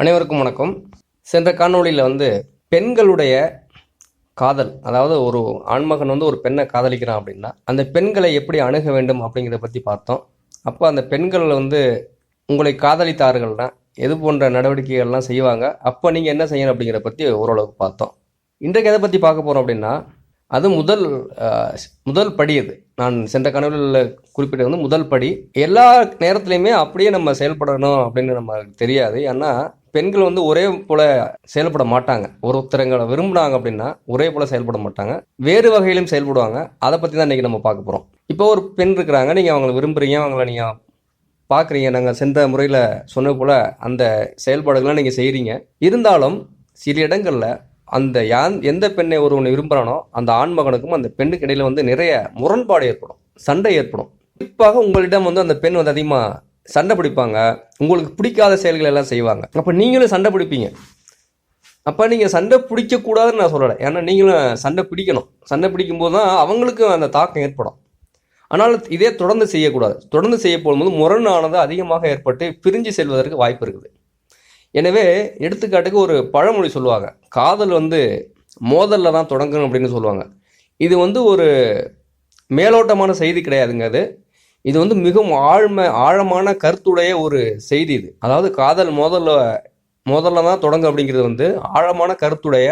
அனைவருக்கும் வணக்கம். சென்ற காணொளியில் வந்து பெண்களுடைய காதல் அதாவது ஒரு ஆண்மகன் வந்து ஒரு பெண்ணை காதலிக்கிறான் அப்படின்னா அந்த பெண்களை எப்படி அணுக வேண்டும் அப்படிங்கிறத பற்றி பார்த்தோம். அப்போ அந்த பெண்கள் வந்து உங்களை காதலித்தார்கள்னா எது போன்ற நடவடிக்கைகள்லாம் செய்வாங்க? அப்போ நீங்கள் என்ன செய்யணும் அப்படிங்கிறத பற்றி ஓரளவுக்கு பார்த்தோம். இன்றைக்கு எதை பற்றி பார்க்க போகிறோம் அப்படின்னா அது முதல் முதல் படி அது நான் சென்ற கனவில் குறிப்பிட்டது வந்து முதல் படி. எல்லா நேரத்துலையுமே அப்படியே நம்ம செயல்படணும் அப்படின்னு நமக்கு தெரியாது. ஏன்னா பெண்கள் வந்து ஒரே போல செயல்பட மாட்டாங்க. ஒருத்தரங்களை விரும்புனாங்க அப்படின்னா ஒரே போல செயல்பட மாட்டாங்க. வேறு வகையிலும் செயல்படுவாங்க. அதை பற்றி தான் இன்றைக்கி நம்ம பார்க்க போகிறோம் இப்போ ஒரு பெண் இருக்கிறாங்க. நீங்கள் அவங்களை விரும்புகிறீங்க அவங்கள நீங்கள் பார்க்குறீங்க. நாங்கள் சென்ற முறையில் சொன்ன போல் அந்த செயல்பாடுகளை நீங்கள் செய்கிறீங்க இருந்தாலும் சில இடங்களில் அந்த யான் எந்த பெண்ணை ஒருவனை விரும்புகிறானோ அந்த ஆண்மகனுக்கும் அந்த பெண்ணுக்கு இடையில் வந்து நிறைய முரண்பாடு ஏற்படும். சண்டை ஏற்படும். குறிப்பாக உங்களிடம் வந்து அந்த பெண் வந்து அதிகமாக சண்டை பிடிப்பாங்க. உங்களுக்கு பிடிக்காத செயல்கள் எல்லாம் செய்வாங்க. அப்போ நீங்களும் சண்டை பிடிப்பீங்க. அப்போ நீங்கள் சண்டை பிடிக்கக்கூடாதுன்னு நான் சொல்லலை. ஏன்னா நீங்களும் சண்டை பிடிக்கணும். சண்டை பிடிக்கும்போது தான் அவங்களுக்கும் அந்த தாக்கம் ஏற்படும். ஆனால் இதே தொடர்ந்து செய்யக்கூடாது. தொடர்ந்து செய்ய போகும்போது முரணானது அதிகமாக ஏற்பட்டு பிரிஞ்சு செல்வதற்கு வாய்ப்பு இருக்குது. எனவே எடுத்துக்காட்டுக்கு ஒரு பழமொழி சொல்லுவாங்க. காதல் வந்து மோதலில் தான் தொடங்கணும் அப்படின்னு சொல்லுவாங்க. இது வந்து ஒரு மேலோட்டமான செய்தி கிடையாதுங்க அது. இது வந்து மிகவும் ஆழ்மை ஆழமான கருத்துடைய ஒரு செய்தி இது. அதாவது காதல் மோதல்ல முதல்ல தான் தொடங்கும் அப்படிங்கிறது வந்து ஆழமான கருத்துடைய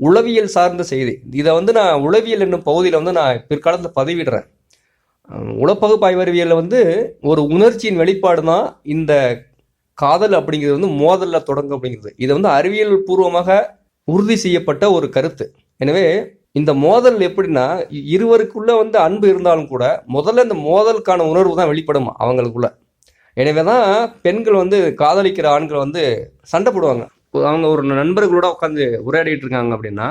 உளவியல் சார்ந்த செய்தி. இதை வந்து நான் உளவியல் என்னும் பகுதியில் வந்து நான் பிற்காலத்தில் பதிவிடுறேன். உளப்பகுப்பாய்வறிவியலில் வந்து ஒரு உணர்ச்சியின் வெளிப்பாடு தான் இந்த காதல் அப்படிங்கிறது வந்து மோதலில் தொடங்கும் அப்படிங்கிறது. இதை வந்து அறிவியல் பூர்வமாக உறுதி செய்யப்பட்ட ஒரு கருத்து. எனவே இந்த மோதல் எப்படின்னா இ- இருவருக்குள்ள வந்து அன்பு இருந்தாலும் கூட முதல்ல இந்த மோதலுக்கான உணர்வு தான் வெளிப்படும் அவங்களுக்குள்ள. எனவே தான் பெண்கள் வந்து காதலிக்கிற ஆண்கள் வந்து சண்டை போடுவாங்க. அவங்க ஒரு நண்பர்களோட உட்காந்து உரையாடிட்டு இருக்காங்க அப்படின்னா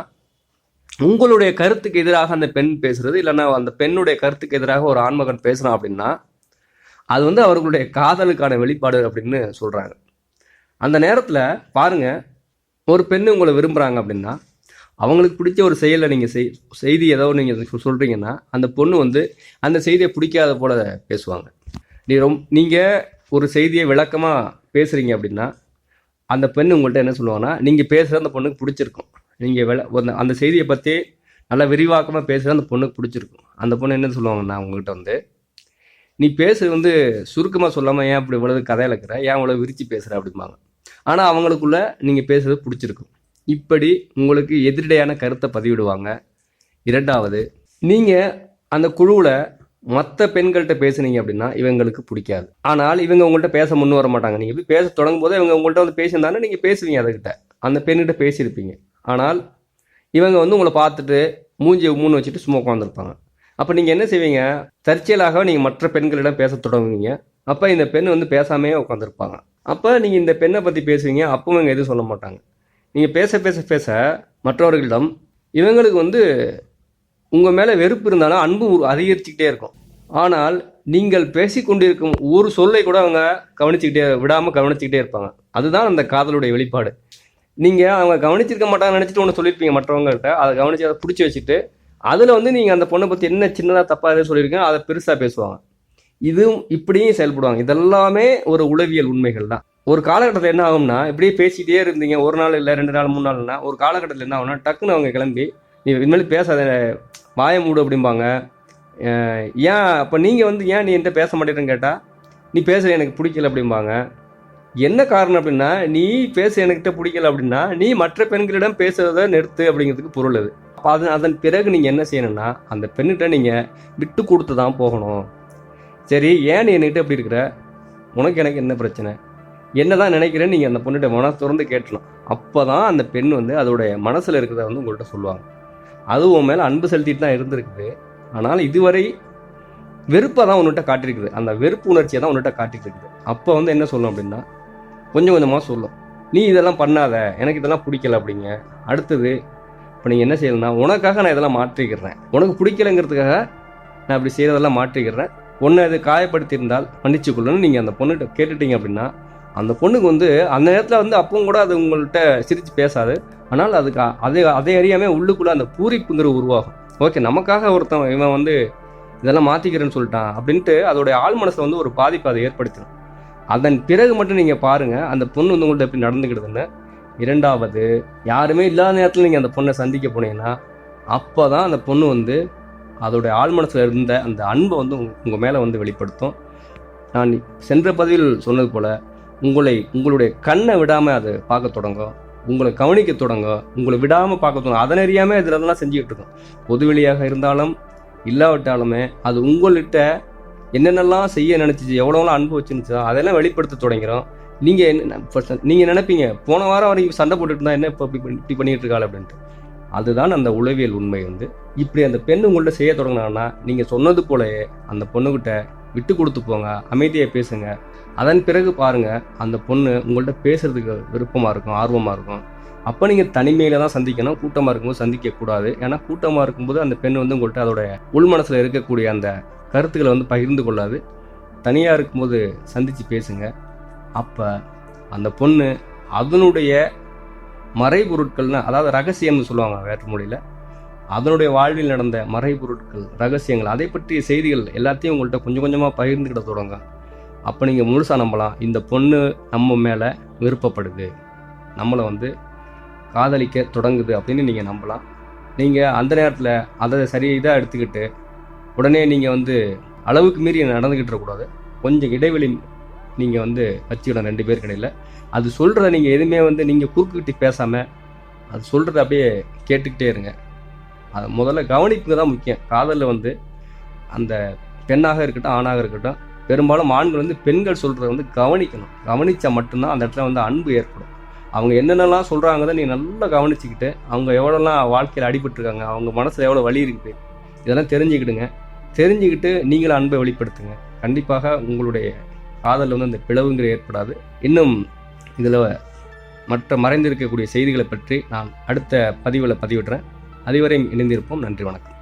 உங்களுடைய கருத்துக்கு எதிராக அந்த பெண் பேசுறது இல்லைன்னா அந்த பெண்ணுடைய கருத்துக்கு எதிராக ஒரு ஆண்மகன் பேசுறான் அப்படின்னா அது வந்து அவர்களுடைய காதலுக்கான வெளிப்பாடு அப்படின்னு சொல்றாங்க. அந்த நேரத்தில் பாருங்க ஒரு பெண்ணு உங்களை விரும்புகிறாங்க அப்படின்னா அவங்களுக்கு பிடிச்ச ஒரு செயலை நீங்கள் செய் செய்தி ஏதோ நீங்கள் சொல்கிறீங்கன்னா அந்த பொண்ணு வந்து அந்த செய்தியை பிடிக்காத போல பேசுவாங்க. நீ ரொம் நீங்கள் ஒரு செய்தியை விளக்கமாக பேசுகிறீங்க அப்படின்னா அந்த பெண் உங்கள்கிட்ட என்ன சொல்லுவாங்கன்னா நீங்கள் பேசுகிற அந்த பொண்ணுக்கு பிடிச்சிருக்கும். நீங்கள் விள அந்த- அந்த செய்தியை பற்றி நல்லா விரிவாக்கமாக பேசுகிற அந்த பொண்ணுக்கு பிடிச்சிருக்கும். அந்த பொண்ணு என்ன சொல்லுவாங்கன்னா உங்கள்கிட்ட வந்து நீ பேசு வந்து சுருக்கமாக சொல்லாமல் ஏன் அப்படி இவ்வளவு கதை இழக்கிற ஏன் இவ்வளோ விரித்து பேசுகிற அப்படிம்பாங்க. ஆனால் அவங்களுக்குள்ள நீங்கள் பேசுறது பிடிச்சிருக்கும். இப்படி உங்களுக்கு எதிரடையான கருத்தை பதிவிடுவாங்க. இரண்டாவது நீங்கள் அந்த குழுவில் மற்ற பெண்கள்கிட்ட பேசுனீங்க அப்படின்னா இவங்களுக்கு பிடிக்காது. ஆனால் இவங்க உங்கள்கிட்ட பேச முன்னே வர மாட்டாங்க. நீங்கள் போய் பேச தொடங்கும் போது இவங்க உங்கள்கிட்ட வந்து பேசியிருந்தாங்கன்னா நீங்கள் பேசுவீங்க அதுக்கிட்ட அந்த பெண்கிட்ட பேசியிருப்பீங்க. ஆனால் இவங்க வந்து உங்களை பார்த்துட்டு மூஞ்சி மூணு வச்சுட்டு சும்மா உட்காந்துருப்பாங்க அப்போ நீங்கள் என்ன செய்வீங்க? தற்செயலாக நீங்கள் மற்ற பெண்களிடம் பேச தொடங்குவீங்க. அப்போ இந்த பெண் வந்து பேசாமே உட்காந்துருப்பாங்க அப்போ நீங்கள் இந்த பெண்ணை பற்றி பேசுவீங்க. அப்பவும் இவங்க எதுவும் சொல்ல மாட்டாங்க. நீங்கள் பேச பேச பேச மற்றவர்களிடம் இவங்களுக்கு வந்து உங்கள் மேலே வெறுப்பு இருந்தாலும் அன்பு அதிகரிச்சுக்கிட்டே இருக்கும். ஆனால் நீங்கள் பேசிக்கொண்டிருக்கும் ஒரு சொல்லை கூட அவங்க கவனிச்சுக்கிட்டே விடாமல் கவனிச்சுக்கிட்டே இருப்பாங்க. அதுதான் அந்த காதலுடைய வெளிப்பாடு. நீங்கள் அவங்க கவனிச்சிருக்க மாட்டாங்கன்னு நினச்சிட்டு ஒன்று சொல்லியிருப்பீங்க மற்றவங்கள்ட்ட. அதை கவனித்து அதை பிடிச்சி வச்சுட்டு அதில் வந்து நீங்கள் அந்த பொண்ணை பற்றி என்ன சின்னதாக தப்பாக எதாவது சொல்லியிருக்கீங்க அதை பெருசாக பேசுவாங்க. இதுவும் இப்படியும் செயல்படுவாங்க. இதெல்லாமே ஒரு உளவியல் உண்மைகள் தான். ஒரு காலகட்டத்தில் என்ன ஆகும்னா இப்படியே பேசிகிட்டே இருந்தீங்க ஒரு நாள் இல்லை ரெண்டு நாள் மூணு நாள்னா ஒரு காலகட்டத்தில் என்ன ஆகும்னா டக்குன்னு அவங்க கிளம்பி நீ இனிமேல் பேசாத வாய மூடு அப்படிம்பாங்க. ஏன் அப்போ நீங்கள் வந்து ஏன் நீ என்கிட்ட பேச மாட்டேன்னு கேட்டால் நீ பேச எனக்கு பிடிக்கல அப்படிம்பாங்க. என்ன காரணம் அப்படின்னா நீ பேச எனக்கிட்ட பிடிக்கல அப்படின்னா நீ மற்ற பெண்களிடம் பேசுறதை நிறுத்து அப்படிங்கிறதுக்கு பொருள் அது. அப்போ அது அதன் பிறகு நீங்கள் என்ன செய்யணும்னா அந்த பெண்ணிட்ட நீங்கள் விட்டு கொடுத்து தான் போகணும். சரி ஏன் நீ என்கிட்ட எப்படி இருக்கிற? உனக்கு எனக்கு என்ன பிரச்சனை? என்னதான் நினைக்கிறேன்னு நீங்கள் அந்த பொண்ணுகிட்ட மன திறந்து கேட்டலாம். அப்போ தான் அந்த பெண் வந்து அதோடைய மனசில் இருக்கிறத வந்து உங்கள்கிட்ட சொல்லுவாங்க. அது உன் மேலே அன்பு செலுத்திட்டு தான் இருந்திருக்குது. ஆனால் இதுவரை வெறுப்பை தான் உன்னிட்ட காட்டியிருக்குது. அந்த வெறுப்பு உணர்ச்சியை தான் உன்னிட்ட காட்டிட்டு இருக்குது அப்போ வந்து என்ன சொல்லும் அப்படின்னா கொஞ்சம் கொஞ்சமாக சொல்லும் நீ இதெல்லாம் பண்ணாத. எனக்கு இதெல்லாம் பிடிக்கல அப்படிங்க. அடுத்தது இப்போ நீங்கள் என்ன செய்யணும்னா உனக்காக நான் இதெல்லாம் மாற்றிக்கிறேன். உனக்கு பிடிக்கலங்கிறதுக்காக நான் இப்படி செய்கிறதெல்லாம் மாற்றிக்கிறேன். உன்னை அது காயப்படுத்தியிருந்தால் மன்னிச்சுக்கொள்ளணும்னு நீங்கள் அந்த பொண்ணுகிட்ட கேட்டுட்டீங்க அப்படின்னா அந்த பொண்ணுக்கு வந்து அந்த நேரத்தில் வந்து அப்பவும் கூட அது உங்கள்கிட்ட சிரித்து பேசாது. ஆனால் அதுக்கு அதே அதை அதை அறியாமல் உள்ளுக்குள்ளே அந்த பூரிப்புங்கிற உருவாகும். ஓகே நமக்காக ஒருத்தன் இவன் வந்து இதெல்லாம் மாற்றிக்கிறேன்னு சொல்லிட்டான் அப்படின்ட்டு அதோடைய ஆள் மனசில் வந்து ஒரு பாதிப்பு அதை ஏற்படுத்திடும். அதன் பிறகு மட்டும் நீங்கள் பாருங்கள் அந்த பொண்ணு வந்து உங்கள்கிட்ட எப்படி நடந்துக்கிடுதுன்னு இரண்டாவது யாருமே இல்லாத நேரத்தில் நீங்கள் அந்த பொண்ணை சந்திக்க போனீங்கன்னா அப்போ தான் அந்த பொண்ணு வந்து அதோடைய ஆள் மனசில் இருந்த அந்த அன்பை வந்து உங்கள் மேலே வந்து வெளிப்படுத்தும். நான் சென்ற பதிவில் சொன்னது போல் உங்களை உங்களுடைய கண்ணை விடாமல் அது பார்க்க தொடங்கும் உங்களை கவனிக்க தொடங்கும் உங்களை விடாமல் பார்க்க தொடங்கும் அதன் அறியாமல் இதில் அதெல்லாம் செஞ்சுக்கிட்டு இருக்கும். பொதுவெளியாக இருந்தாலும் இல்லாவிட்டாலுமே அது உங்கள்கிட்ட என்னென்னலாம் செய்ய நினச்சிச்சு எவ்வளோலாம் அனுபவிச்சுருந்துச்சோ அதெல்லாம் வெளிப்படுத்த தொடங்கிறோம். நீங்கள் என்ன நீங்கள் நினைப்பீங்க போன வாரம் வரைக்கும் சண்டை போட்டுட்டு இருந்தால் என்ன இப்போ இப்படி இப்படி பண்ணிட்டு இருக்காள் அப்படின்ட்டு. அதுதான் அந்த உளவியல் உண்மை வந்து. இப்படி அந்த பெண் உங்கள்ட்ட செய்ய தொடங்கினாங்கன்னா நீங்கள் சொன்னது போலயே அந்த பொண்ணுகிட்ட விட்டு கொடுத்து போங்க அமைதியாக பேசுங்க. அதன் பிறகு பாருங்க அந்த பொண்ணு உங்கள்கிட்ட பேசுறதுக்கு விருப்பமாக இருக்கும் ஆர்வமாக இருக்கும். அப்போ நீங்கள் தனிமையில் தான் சந்திக்கணும் கூட்டமாக இருக்கும்போது சந்திக்கக்கூடாது. ஏன்னா கூட்டமாக இருக்கும்போது அந்த பெண் வந்து உங்கள்கிட்ட அதோட உள் மனசில் இருக்கக்கூடிய அந்த கருத்துக்களை வந்து பகிர்ந்து கொள்ளாது. தனியாக இருக்கும்போது சந்தித்து பேசுங்க. அப்போ அந்த பொண்ணு அதனுடைய மறைபொருட்கள்னு அதாவது ரகசியம்னு சொல்லுவாங்க வேற்று மொழியில். அதனுடைய வாழ்வில் நடந்த மறைபொருட்கள் ரகசியங்கள் அதை பற்றிய செய்திகள் எல்லாத்தையும் உங்கள்கிட்ட கொஞ்சம் கொஞ்சமாக பகிர்ந்துக்கிட தொடங்க. அப்போ நீங்கள் முழுசாக நம்பலாம். இந்த பொண்ணு நம்ம மேலே விருப்பப்படுது. நம்மளை வந்து காதலிக்க தொடங்குது அப்படின்னு நீங்கள் நம்பலாம். நீங்கள் அந்த நேரத்தில் அதை சரி இதாக எடுத்துக்கிட்டு உடனே நீங்கள் வந்து அளவுக்கு மீறி நடந்துக்கிட்டு இருக்கக்கூடாது. கொஞ்சம் இடைவெளி நீங்கள் வந்து வச்சுக்கணும் ரெண்டு பேருக்கு இடையில. அது சொல்கிறத நீங்கள் எதுவுமே வந்து நீங்கள் குறுக்கிட்டு பேசாமல் அது சொல்கிறத அப்படியே கேட்டுக்கிட்டே இருங்க. அது முதல்ல கவனிப்புங்க தான் முக்கியம். காதலில் வந்து அந்த பெண்ணாக இருக்கட்டும் ஆணாக இருக்கட்டும் பெரும்பாலும் ஆண்கள் வந்து பெண்கள் சொல்கிறத வந்து கவனிக்கணும். கவனித்தா மட்டும்தான் அந்த இடத்துல வந்து அன்பு ஏற்படும். அவங்க என்னென்னலாம் சொல்கிறாங்கதை நீங்கள் நல்லா கவனிச்சுக்கிட்டு அவங்க எவ்வளோலாம் வாழ்க்கையில் அடிபட்டுருக்காங்க அவங்க மனசில் எவ்வளோ வலி இருக்குது இதெல்லாம் தெரிஞ்சுக்கிடுங்க. தெரிஞ்சுக்கிட்டு நீங்களும் அன்பை வெளிப்படுத்துங்க. கண்டிப்பாக உங்களுடைய காதலில் வந்து அந்த பிளவுங்கிற ஏற்படாது. இன்னும் இதில் மற்ற மறைந்திருக்கக்கூடிய செய்திகளை பற்றி நான் அடுத்த பதிவில் பதிவிடுறேன். அதுவரையும் இணைந்திருப்போம். நன்றி வணக்கம்.